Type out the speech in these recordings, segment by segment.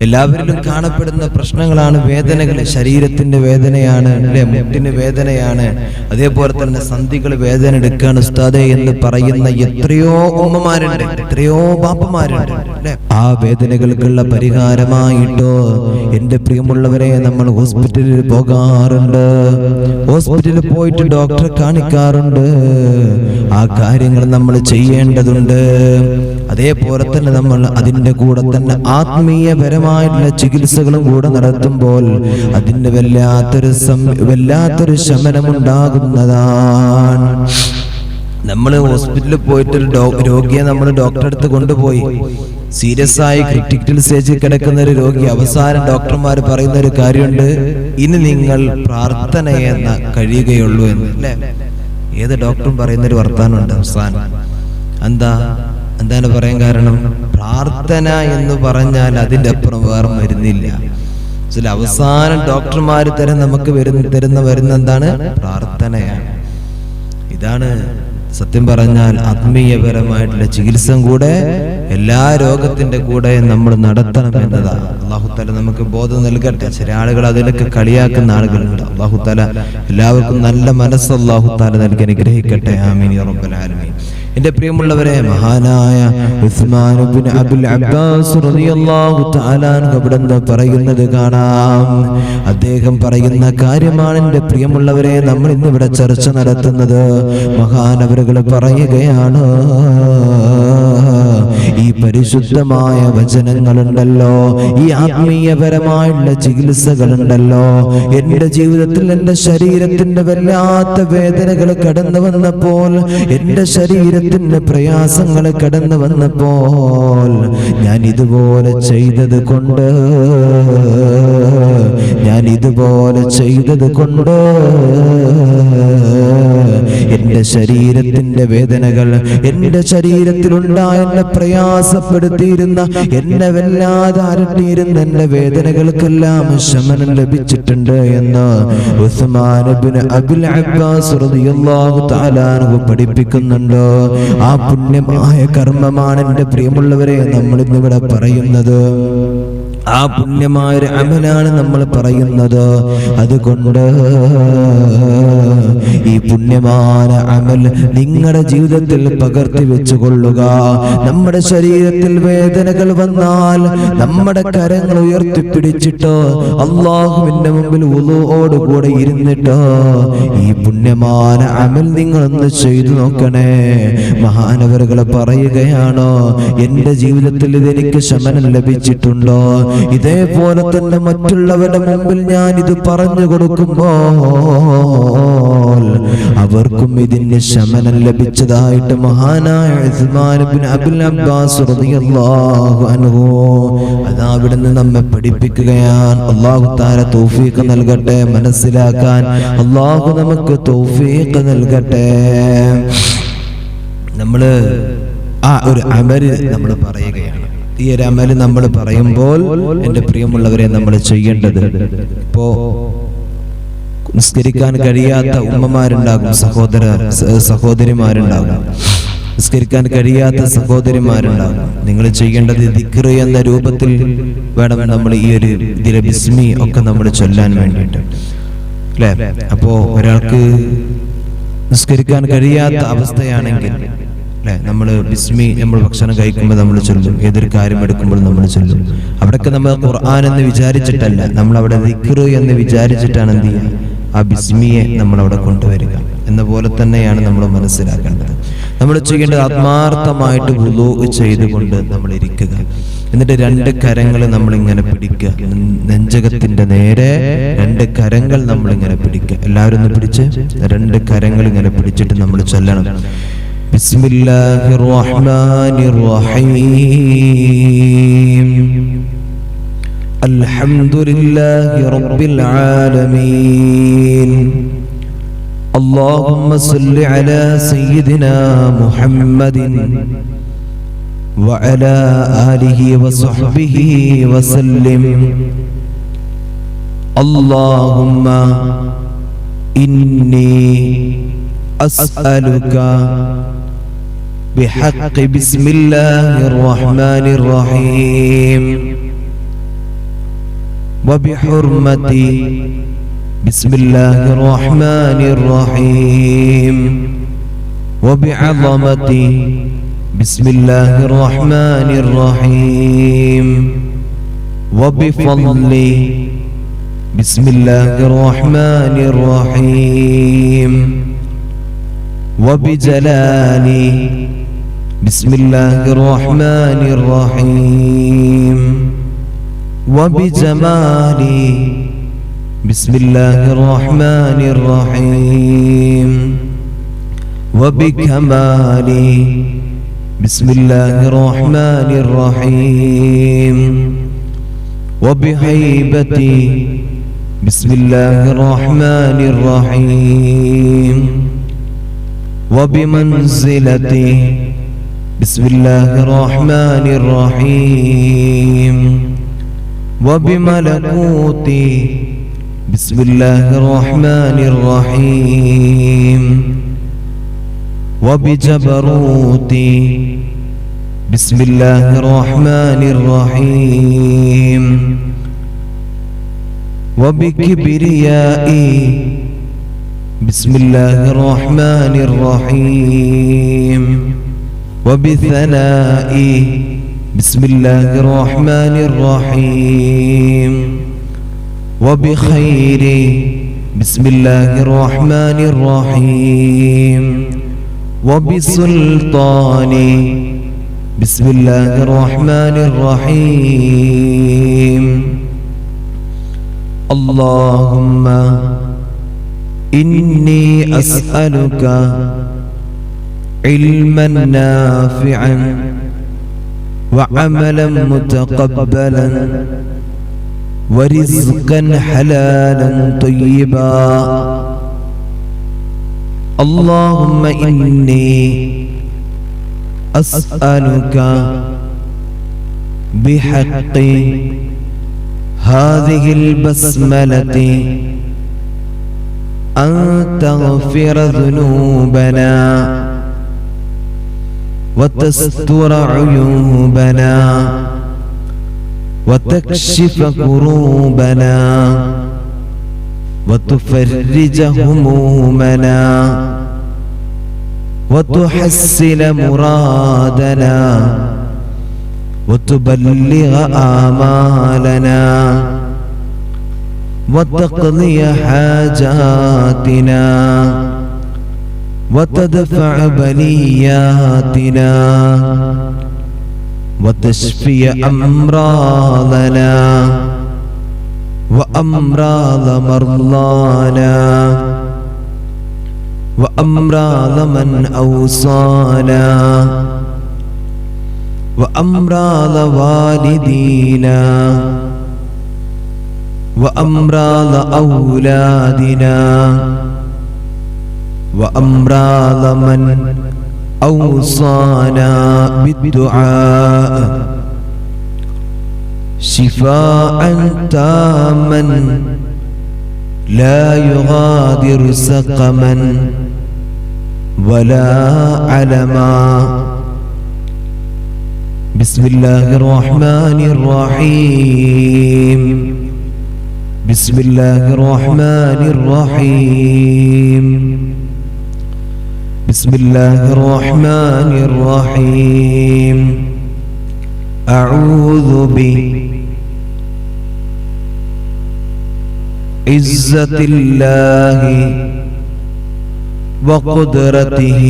എല്ലാവരിലും കാണപ്പെടുന്ന പ്രശ്നങ്ങളാണ് വേദനകൾ ശരീരത്തിന്റെ വേദനയാണ് അല്ലെ? മുട്ടിന് വേദനയാണ്. അതേപോലെ തന്നെ സന്ധികൾ വേദന എടുക്കാണ് ഉസ്താദെ എന്ന് പറയുന്ന എത്രയോ ഉമ്മമാരുണ്ട് എത്രയോ ബാപ്പമാരുണ്ട് ആ വേദനകൾക്കുള്ള പരിഹാരമായിട്ടോ എന്റെ പ്രിയമുള്ളവരെ നമ്മൾ ഹോസ്പിറ്റലിൽ പോകാറുണ്ട്. ഹോസ്പിറ്റലിൽ പോയിട്ട് ഡോക്ടറെ കാണിക്കാറുണ്ട്. ആ കാര്യങ്ങൾ നമ്മൾ ചെയ്യേണ്ടതുണ്ട്. അതേപോലെ തന്നെ നമ്മൾ അതിന്റെ കൂടെ തന്നെ ആത്മീയപരമായിട്ടുള്ള ചികിത്സകളും കൂടെ നടത്തുമ്പോൾ അതിന് വല്ലാത്തൊരു വല്ലാത്തൊരു ശമനമുണ്ടാകുന്നതാണ്. നമ്മൾ ഹോസ്പിറ്റലിൽ പോയിട്ട് രോഗിയെ നമ്മൾ ഡോക്ടറെ അടുത്ത് കൊണ്ടുപോയി. സീരിയസ് ആയി ക്രിട്ടിക്കൽ സ്റ്റേജിൽ കിടക്കുന്ന ഒരു രോഗി അവസാനം ഡോക്ടർമാർ പറയുന്ന ഒരു കാര്യമുണ്ട്. ഇനി നിങ്ങൾ പ്രാർത്ഥനയെന്ന കഴിയുകയുള്ളൂ എന്ന് അല്ലേ? ഏത് ഡോക്ടറും പറയുന്ന ഒരു വർത്താനമുണ്ട് അവസാനം. എന്താ? എന്താണ് പറയാൻ കാരണം? പ്രാർത്ഥന എന്ന് പറഞ്ഞാൽ അതിന്റെ അപ്പുറം വേറെ മരുന്നില്ല. ചില അവസാനം ഡോക്ടർമാർ തരം നമുക്ക് വരുന്ന തരുന്ന വരുന്ന എന്താണ്? പ്രാർത്ഥനയാണ്. ഇതാണ് സത്യം പറഞ്ഞാൽ ആത്മീയപരമായിട്ടുള്ള ചികിത്സ കൂടെ എല്ലാ രോഗത്തിന്റെ കൂടെ നമ്മൾ നടത്തണം എന്നതാണ് അള്ളാഹുത്തല നമുക്ക് ബോധം നൽകട്ടെ. ചില ആളുകൾ അതിലൊക്കെ കളിയാക്കുന്ന ആളുകളുണ്ട്. അള്ളാഹുത്തല എല്ലാവർക്കും നല്ല മനസ്സ് അള്ളാഹുത്താല നൽകി അനുഗ്രഹിക്കട്ടെ. ആമീൻ റബ്ബൽ ആലമീൻ. എന്റെ പ്രിയമുള്ളവരെ മഹാനായ ഉസ്മാൻ അബ്ബാസ് പറയുന്നത് കാണാം. അദ്ദേഹം പറയുന്ന കാര്യമാണ് എന്റെ പ്രിയമുള്ളവരെ നമ്മൾ ഇന്നിവിടെ ചർച്ച നടത്തുന്നത്. മഹാനവരുകൾ പറയുകയാണ് ഈ പരിശുദ്ധമായ വചനങ്ങളുണ്ടല്ലോ. ഈ ആത്മീയപരമായുള്ള ചികിത്സകളുണ്ടല്ലോ. എന്റെ ജീവിതത്തിൽ എന്റെ ശരീരത്തിന്റെ വല്ലാത്ത വേദനകൾ കടന്നു വന്നപ്പോൾ എന്റെ ശരീരത്തിന്റെ പ്രയാസങ്ങൾ കടന്നു വന്നപ്പോൾ ഇതുപോലെ ചെയ്തത് കൊണ്ട് ഞാൻ ഇതുപോലെ ചെയ്തത് കൊണ്ട് എന്റെ ശരീരത്തിന്റെ വേദനകൾ എന്റെ ശരീരത്തിലുണ്ടായ എന്നെ പ്രയാസപ്പെടുത്തിയിരുന്ന എന്നെ വല്ലാതെ അരട്ടിയിരുന്ന എന്റെ വേദനകൾക്കെല്ലാം ശമനം ലഭിച്ചിട്ടുണ്ട് എന്ന് അബുൽ അബ്ബാസ് പഠിപ്പിക്കുന്നുണ്ട്. ആ പുണ്യമായ കർമ്മമാണ് എന്റെ പ്രിയമുള്ളവരെ നമ്മൾ ഇന്നിവിടെ പറയുന്നത്. ആ പുണ്യമായ ഒരു അമലാണ് നമ്മൾ പറയുന്നത്. അതുകൊണ്ട് ഈ പുണ്യമായ അമൽ നിങ്ങളുടെ ജീവിതത്തിൽ പകർത്തി വെച്ചുകൊള്ളുക. നമ്മുടെ ശരീരത്തിൽ വേദനകൾ വന്നാൽ നമ്മുടെ കരങ്ങൾ ഉയർത്തിപ്പിടിച്ചിട്ട് അള്ളാഹുവിന്റെ മുമ്പിൽ ഉളുവോടുകൂടെ ഇരുന്നിട്ട് ഈ പുണ്യമായ അമൽ നിങ്ങളൊന്ന് ചെയ്തു നോക്കണേ. മഹാനവറുകൾ പറയുകയാണോ എന്റെ ജീവിതത്തിൽ ഇതെനിക്ക് ശമനം ലഭിച്ചിട്ടുണ്ടോ? ഇതേപോലെ തന്നെ മറ്റുള്ളവരുടെ മുമ്പിൽ ഞാൻ ഇത് പറഞ്ഞു കൊടുക്കുമ്പോൾ അവർക്കും ഇതിന്റെ ശമനം ലഭിച്ചതായിട്ട് മഹാനായ അബുൽ അബ്ബാസ് അതാ അവിടുന്ന് നമ്മെ പഠിപ്പിക്കുകയാണ്. അള്ളാഹു താര തൗഫീഖ് നൽകട്ടെ മനസ്സിലാക്കാൻ അള്ളാഹു നമുക്ക് തൗഫീഖ് നൽകട്ടെ. നമ്മൾ ആ ഒരു അമര് നമ്മൾ പറയുകയാണ്. ഈ ഒരു നമ്മൾ പറയുമ്പോൾ എന്റെ പ്രിയമുള്ളവരെ നമ്മൾ ചെയ്യേണ്ടത് ഇപ്പോ നിസ്കരിക്കാൻ കഴിയാത്ത ഉമ്മമാരുണ്ടാകും സഹോദര സഹോദരിമാരുണ്ടാകും. നിസ്കരിക്കാൻ കഴിയാത്ത സഹോദരിമാരുണ്ടാകും. നിങ്ങൾ ചെയ്യേണ്ടത് ദിക്റ് എന്ന രൂപത്തിൽ വേണം നമ്മൾ ഈ ഒരു ഇതിലെ ബിസ്മി ഒക്കെ നമ്മൾ ചൊല്ലാൻ വേണ്ടിയിട്ട്. അല്ലേ? അപ്പോ ഒരാൾക്ക് നിസ്കരിക്കാൻ കഴിയാത്ത അവസ്ഥയാണെങ്കിൽ നമ്മൾ ബിസ്മി നമ്മൾ ഭക്ഷണം കഴിക്കുമ്പോൾ നമ്മൾ ചൊല്ലും ഏതൊരു കാര്യം എടുക്കുമ്പോൾ നമ്മൾ ചൊല്ലും. അവിടെയൊക്കെ നമ്മൾ ഖുർആൻ എന്ന് വിചാരിച്ചിട്ടല്ല നമ്മൾ അവിടെ ദിക്റു എന്ന് വിചാരിച്ചിട്ടാണ് എന്ത് ചെയ്യുക? ആ ബിസ്മിയെ നമ്മൾ അവിടെ കൊണ്ടുവരിക. എന്ന പോലെ തന്നെയാണ് നമ്മൾ മനസ്സിലാക്കേണ്ടത്. നമ്മൾ ചെയ്യേണ്ടത് ആത്മാർത്ഥമായിട്ട് വുളൂ ചെയ്തുകൊണ്ട് നമ്മൾ ഇരിക്കുക എന്നിട്ട് രണ്ട് കരങ്ങൾ നമ്മൾ ഇങ്ങനെ പിടിക്കുക നെഞ്ചകത്തിന്റെ നേരെ രണ്ട് കരങ്ങൾ നമ്മൾ ഇങ്ങനെ പിടിക്കുക. എല്ലാവരും ഒന്ന് പിടിച്ച് രണ്ട് കരങ്ങൾ ഇങ്ങനെ പിടിച്ചിട്ട് നമ്മൾ ചൊല്ലണം. بسم الله الرحمن الرحيم الحمد لله رب العالمين اللهم صل على سيدنا محمد وعلى آله وصحبه وسلم اللهم إني أسألك بحق بسم الله الرحمن الرحيم وبحرمة بسم الله الرحمن الرحيم وبعظمة بسم الله الرحمن الرحيم وبفضل بسم الله الرحمن الرحيم وبجلال. بسم الله الرحمن الرحيم. وبجمال. بسم الله الرحمن الرحيم. وبكمال. بسم الله الرحمن الرحيم. وبهيبة. بسم الله الرحمن الرحيم. وبمنزلة بسم الله الرحمن الرحيم. وبملكوت. بسم الله الرحمن الرحيم. وبجبروت. بسم الله الرحمن الرحيم. وبكبرياء بسم الله الرحمن الرحيم. وبثناء بسم الله الرحمن الرحيم. وبخير بسم الله الرحمن الرحيم. وبسلطان بسم الله الرحمن الرحيم. اللهم إني أسألك علما نافعا وعملا متقبلا ورزقا حلالا طيبا. اللهم إني أسألك بحق هذه البسملة أن تغفر ذنوبنا وتستر عيوبنا وتكشف كروبنا وتفرج همومنا وتحسن مرادنا وتبلغ آمالنا وتقضي حاجاتنا وتدفع بلياتنا وتشفي أمراضنا وأمراض مرضانا وأمراض من أوصانا وأمراض والدينا وأمراض أولادنا وأمراض من أوصانا بالدعاء شفاء تاما لا يغادر سقما ولا علما. بسم الله الرحمن الرحيم. بسم الله الرحمن الرحيم. بسم الله الرحمن الرحيم. أعوذ بعزة الله وقدرته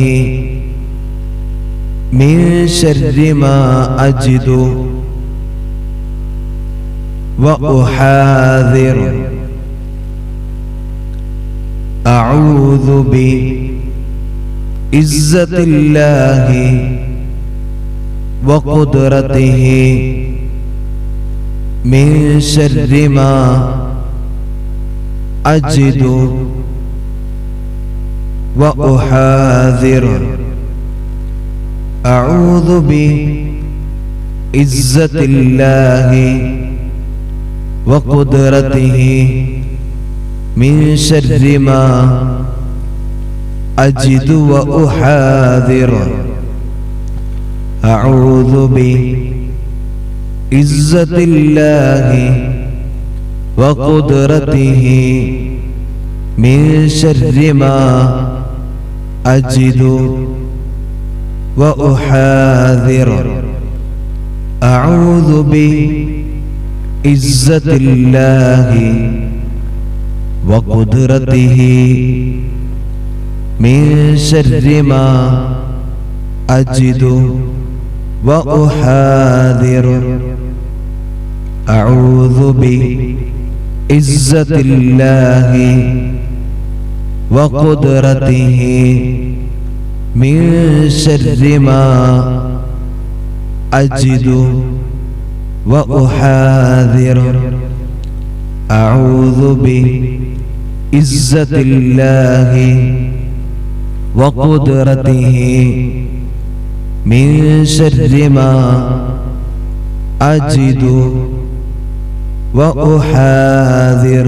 من شر ما أجد. وأحاذر. أعوذ بعزة الله وقدرته من شر ما أجد وأحاذر. أعوذ بعزة الله وقدرته من شر ما أجد وأحاذر. أعوذ بعزة الله وقدرته من شر ما أجد وأحاذر. أعوذ بعزة عزت الله وقدرته من شر ما أجد وأحاذر. أعوذ بعزة الله وقدرته من شر ما أجد. وأحاذر أعوذ بعزة الله وقدرته من شر ما أجد وأحاذر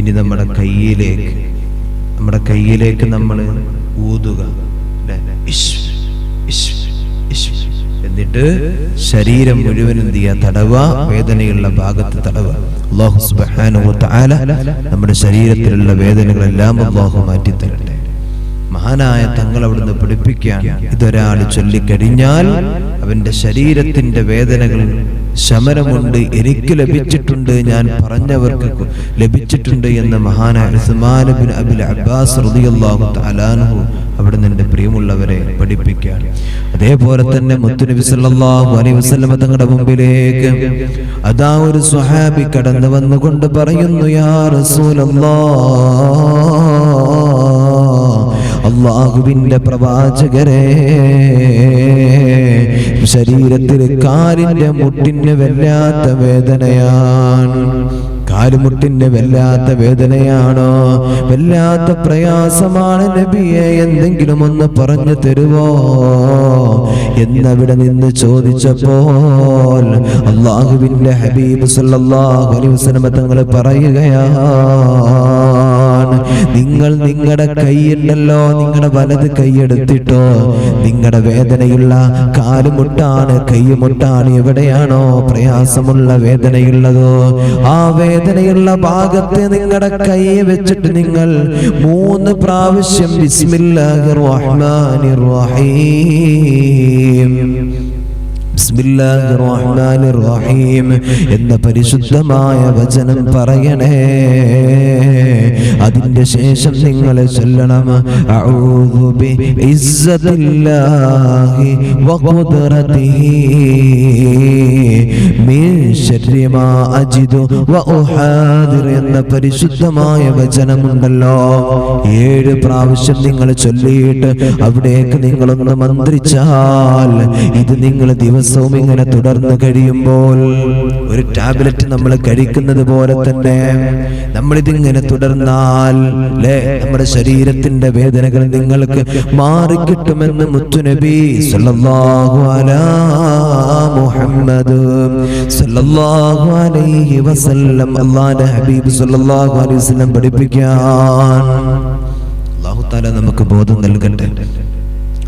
ഇനി നമ്മുടെ കയ്യിലേക്ക് നമ്മുടെ കയ്യിലേക്ക് നമ്മൾ ഊതുക ല്ലേ? ഇഷ്, ഇഷ്, ഇഷ്. എന്നിട്ട് ശരീരം മുഴുവൻ എന്ത് ചെയ്യുക തടവ വേദനയുള്ള ഭാഗത്ത് തടവ അള്ളാഹു നമ്മുടെ ശരീരത്തിലുള്ള വേദനകളെല്ലാം അള്ളാഹു മാറ്റി തരട്ടെ മഹാനായ തങ്ങൾ അവിടുന്ന് പഠിപ്പിക്കാൻ ഇതൊരാൾ ചൊല്ലിക്കഴിഞ്ഞാൽ അവന്റെ ശരീരത്തിന്റെ വേദനകൾ ശമനമുണ്ട് എനിക്ക് ലഭിച്ചിട്ടുണ്ട് ഞാൻ പറഞ്ഞവർക്ക് ലഭിച്ചിട്ടുണ്ട് എന്ന് മഹാനായ അവിടെ അബ്ബാസ് അവിടുന്ന് എന്റെ പ്രിയമുള്ളവരെ പഠിപ്പിക്കാൻ. അതേപോലെ തന്നെ മുത്തുനബി സല്ലല്ലാഹു അലൈഹി വസല്ലമ തങ്ങളുടെ മുമ്പിലേക്ക് അതാ ഒരു സ്വഹാബി കടന്നു വന്നുകൊണ്ട് പറയുന്നു യാ റസൂലല്ലാഹ് അള്ളാഹുവിന്റെ പ്രവാചകരെ ശരീരത്തിൽ കാലിന്റെ മുട്ടിന് വല്ലാത്ത വേദനയാണ്. കാലുമുട്ടിന്റെ വല്ലാത്ത വേദനയാണോ? വല്ലാത്ത പ്രയാസമാണ് നബിയെ എന്തെങ്കിലും ഒന്ന് പറഞ്ഞു തരുവോ? എന്നവിടെ നിന്ന് ചോദിച്ചപ്പോൾ അള്ളാഹുവിന്റെ ഹബീബ് സല്ലല്ലാഹു അലൈഹി വസല്ലം തങ്ങൾ പറയുകയാണ് നിങ്ങൾ നിങ്ങളുടെ കൈയുണ്ടല്ലോ. നിങ്ങളുടെ വലത് കൈയെടുത്തിട്ടോ നിങ്ങളുടെ വേദനയുള്ള കാലുമുട്ടാണ് കൈമുട്ടാണ് എവിടെയാണോ പ്രയാസമുള്ള വേദനയുള്ളതോ. ആ വേദനയുള്ള ഭാഗത്ത് നിങ്ങളുടെ കൈയെ വെച്ചിട്ട് നിങ്ങൾ മൂന്ന് പ്രാവശ്യം ബിസ്മില്ലാഹിർ റഹ്മാനിർ റഹീം. റഹീം എന്ന പരിശുദ്ധമായ വചനം പറയണേ. അതിന്റെ ശേഷം നിങ്ങളെ ചൊല്ലണം. എന്ന പരിശുദ്ധമായ വചനമുണ്ടല്ലോ. ഏഴ് പ്രാവശ്യം നിങ്ങൾ ചൊല്ലിയിട്ട് അവിടേക്ക് നിങ്ങളൊന്ന് മന്ത്രിച്ചാൽ ഇത് നിങ്ങൾ ദിവസവും ഇങ്ങനെ തുടർന്ന് കഴിയുമ്പോൾ ഒരു ടാബ്ലറ്റ് നമ്മൾ കഴിക്കുന്നത് പോലെ തന്നെ നമ്മളിതിങ്ങനെ തുടർന്നാൽ ല്ലേ നമ്മുടെ ശരീരത്തിന്റെ വേദനകൾ നിങ്ങൾക്ക് മാറിക്കിട്ടുമെന്ന് മുത്തുനബി സല്ലല്ലാഹു മുഹമ്മദ് സല്ലല്ലാഹു അലൈഹി വസല്ലം ഹബീബ് സല്ലല്ലാഹു അലൈഹി വസല്ലം പഠിപ്പിക്കാൻ. അല്ലാഹു നമുക്ക് ബോധം നൽകട്ടെ.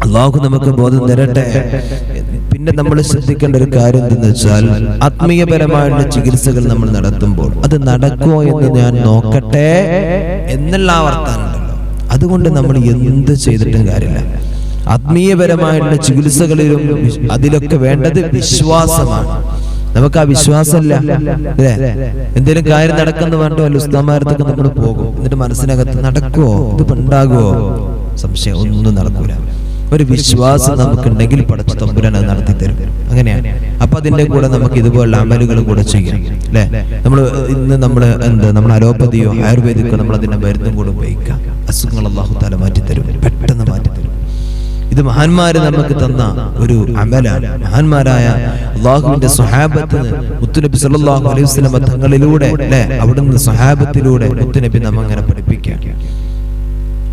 അള്ളാഹു നമുക്ക് ബോധം തരട്ടെ. പിന്നെ നമ്മൾ ശ്രദ്ധിക്കേണ്ട ഒരു കാര്യം എന്തെന്ന് വെച്ചാൽ ആത്മീയപരമായുള്ള ചികിത്സകൾ നമ്മൾ നടത്തുമ്പോൾ അത് നടക്കുമോ എന്ന് ഞാൻ നോക്കട്ടെ എന്നുള്ള വർത്താനുണ്ടല്ലോ അതുകൊണ്ട് നമ്മൾ എന്ത് ചെയ്തിട്ടും കാര്യമില്ല. ആത്മീയപരമായുള്ള ചികിത്സകളിലും അതിലൊക്കെ വേണ്ടത് വിശ്വാസമാണ്. നമുക്ക് ആ വിശ്വാസമല്ല അല്ലേ? എന്തെങ്കിലും കാര്യം നടക്കുന്ന വേണ്ടോ അല്ല ഉസ്താമാരത്തൊക്കെ നമ്മൾ പോകും. എന്നിട്ട് മനസ്സിനകത്ത് നടക്കുവോ? ഇത് ഉണ്ടാകുവോ? സംശയം ഒന്നും നടക്കൂല. ഒരു വിശ്വാസം നമുക്കുണ്ടെങ്കിൽ പടച്ചു തമ്പുരാൻ അത് നടത്തി തരും. അങ്ങനെയാണ്. അപ്പൊ അതിന്റെ കൂടെ നമുക്ക് ഇതുപോലുള്ള അമലുകൾ കൂടെ ചെയ്യാം. അല്ലെ? നമ്മൾ ഇന്ന് നമ്മൾ എന്ത് നമ്മൾ അലോപ്പതിയോ ആയുർവേദിക്കോ നമ്മൾ അതിന്റെ മരുന്നും കൂടെ ഉപയോഗിക്കാം. അസുഖങ്ങൾ അള്ളാഹു താല മാറ്റി തരും. പെട്ടെന്ന് മാറ്റി തരും. ഇത് മഹാന്മാര് നമുക്ക് തന്ന ഒരു അമലാണ്. മഹാന്മാരായ അള്ളാഹുവിന്റെ സ്വഹാബത്ത് മുത്തുനബി സല്ലാഹു അലൈഹി വസല്ലം തങ്ങളിലൂടെ അല്ലെ? അവിടുന്ന് സ്വഹാബത്തിലൂടെ മുത്തുനബി നമ്മ അങ്ങനെ പഠിപ്പിക്കാം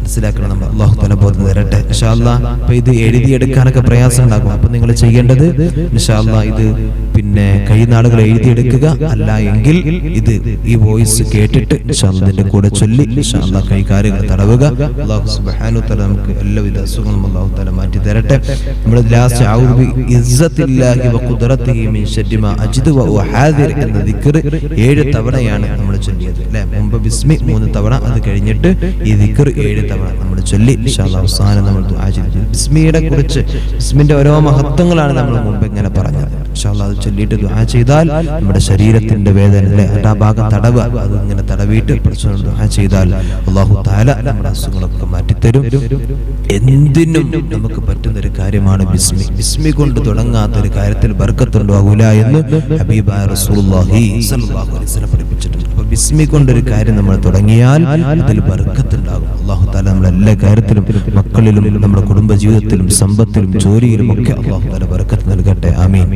മനസ്സിലാക്കണം നമ്മൾ. അള്ളാഹു തല ബോധം തരട്ടെ ഇൻഷാല്ല അപ്പൊ ഇത് എഴുതിയെടുക്കാനൊക്കെ പ്രയാസം ഉണ്ടാകും അപ്പൊ നിങ്ങൾ ചെയ്യേണ്ടത് ഇൻഷാല്ല ഇത് പിന്നെ കഴിയുന്ന എഴുതിയെടുക്കുക. അല്ല എങ്കിൽ ഇത് ഈ വോയിസ് കേട്ടിട്ട് ഇൻഷാല്ലതിന്റെ കൂടെ ചൊല്ലി ഇൻഷാല്ല കൈകാര്യങ്ങൾ തടവുക. അള്ളാഹു സുബാനു തല നമുക്ക് എല്ലാവിധ അസുഖങ്ങളും അള്ളാഹു തല മാറ്റി തരട്ടെ. നമ്മൾ ലാസ്റ്റ് ഇസ്സത്തില്ലാഹി വ അജിദു വ എന്ന ദിക്ർ ഏഴ് തവണയാണ് നമ്മൾ ചൊല്ലിയത് അല്ലെ? മുമ്പ് ബിസ്മി മൂന്ന് തവണ അത് കഴിഞ്ഞിട്ട് ഈ ദിക്കർ ഏഴ് തവണ നമ്മൾ ചൊല്ലി അവസാനം നമ്മൾ ബിസ്മിയുടെ കുറിച്ച് ബിസ്മിന്റെ ഓരോ മഹത്വങ്ങളാണ് നമ്മൾ മുമ്പ് ഇങ്ങനെ പറഞ്ഞത്. ഇൻഷാല്ലാ അത് ചൊല്ലിയിട്ട് ദുആ ചെയ്താൽ നമ്മുടെ ശരീരത്തിന്റെ വേദന അല്ലേ ആ ഭാഗം തടവ്. അത് ഇങ്ങനെ തടവിയിട്ട് പഠിച്ചുകൊണ്ട് ദുആ ചെയ്താൽ അള്ളാഹു താല നമ്മുടെ അസുഖങ്ങളൊക്കെ മാറ്റിത്തരും. എന്തിനും നമുക്ക് പറ്റുന്ന ഒരു കാര്യമാണ് ബിസ്മി. ബിസ്മി കൊണ്ട് തുടങ്ങാത്ത ഒരു കാര്യത്തിൽ ബർക്കത്തുണ്ടാകൂല എന്ന് ഹബീബായ റസൂലുള്ളാഹി സ്വല്ലല്ലാഹു അലൈഹി വസല്ലം പഠിപ്പിച്ചിട്ടുണ്ട്. അപ്പോൾ ബിസ്മി കൊണ്ടൊരു കാര്യം നമ്മൾ തുടങ്ങിയാൽ അതിൽ ബർക്കത്തുണ്ടാകും. അള്ളാഹു താല നമ്മുടെ എല്ലാ കാര്യത്തിലും മക്കളിലും നമ്മുടെ കുടുംബ ജീവിതത്തിലും സമ്പത്തിലും ജോലിയിലും ഒക്കെ അള്ളാഹു താല ബർക്കത്ത് നൽകട്ടെ. ആമീൻ.